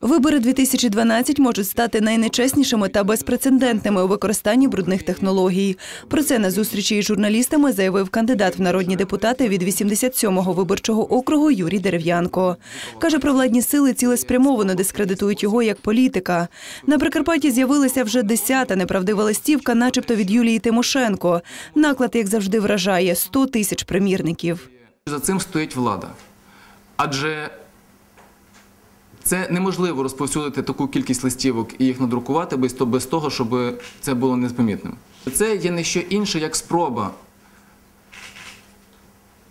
Вибори 2012 можуть стати найнечеснішими та безпрецедентними у використанні брудних технологій. Про це на зустрічі із журналістами заявив кандидат в народні депутати від 87-го виборчого округу Юрій Дерев'янко. Каже, провладні сили цілеспрямовано дискредитують його як політика. На Прикарпатті з'явилася вже десята неправдива листівка, начебто від Юлії Тимошенко. Наклад, як завжди, вражає 100 тисяч примірників. За цим стоїть влада. Адже це неможливо розповсюдити таку кількість листівок і їх надрукувати без, того, щоб це було непомітним. Це є не що інше, як спроба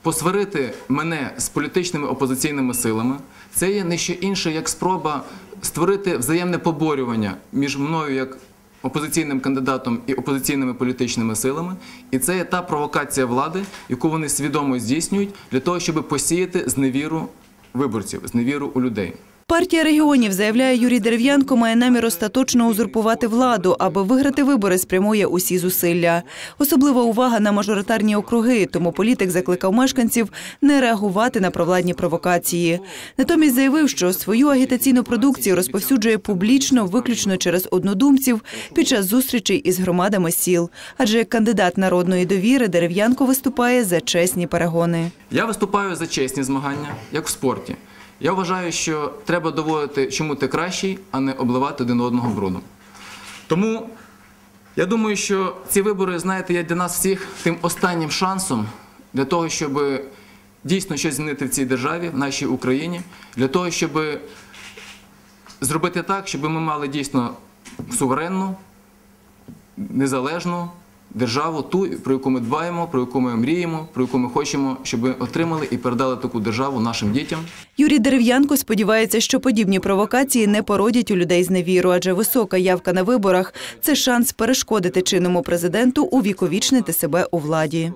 посварити мене з політичними опозиційними силами. Це є не що інше, як спроба створити взаємне поборювання між мною як опозиційним кандидатом і опозиційними політичними силами. І це є та провокація влади, яку вони свідомо здійснюють для того, щоб посіяти зневіру виборців, зневіру у людей. Партія регіонів, заявляє Юрій Дерев'янко, має намір остаточно узурпувати владу, аби виграти вибори, спрямує усі зусилля. Особлива увага на мажоритарні округи, тому політик закликав мешканців не реагувати на провладні провокації. Натомість заявив, що свою агітаційну продукцію розповсюджує публічно, виключно через однодумців під час зустрічей із громадами сіл. Адже як кандидат народної довіри Дерев'янко виступає за чесні перегони. Я виступаю за чесні змагання, як в спорті. Я вважаю, що треба доводити, чому ти кращий, а не обливати один одного брудом. Тому я думаю, що ці вибори, знаєте, є для нас всіх тим останнім шансом для того, щоб дійсно щось змінити в цій державі, в нашій Україні, для того, щоб зробити так, щоб ми мали дійсно суверенну, незалежну державу, ту, про яку ми дбаємо, про яку ми мріємо, про яку ми хочемо, щоб ми отримали і передали таку державу нашим дітям. Юрій Дерев'янко сподівається, що подібні провокації не породять у людей зневіру, адже висока явка на виборах це шанс перешкодити чинному президенту увіковічнити себе у владі.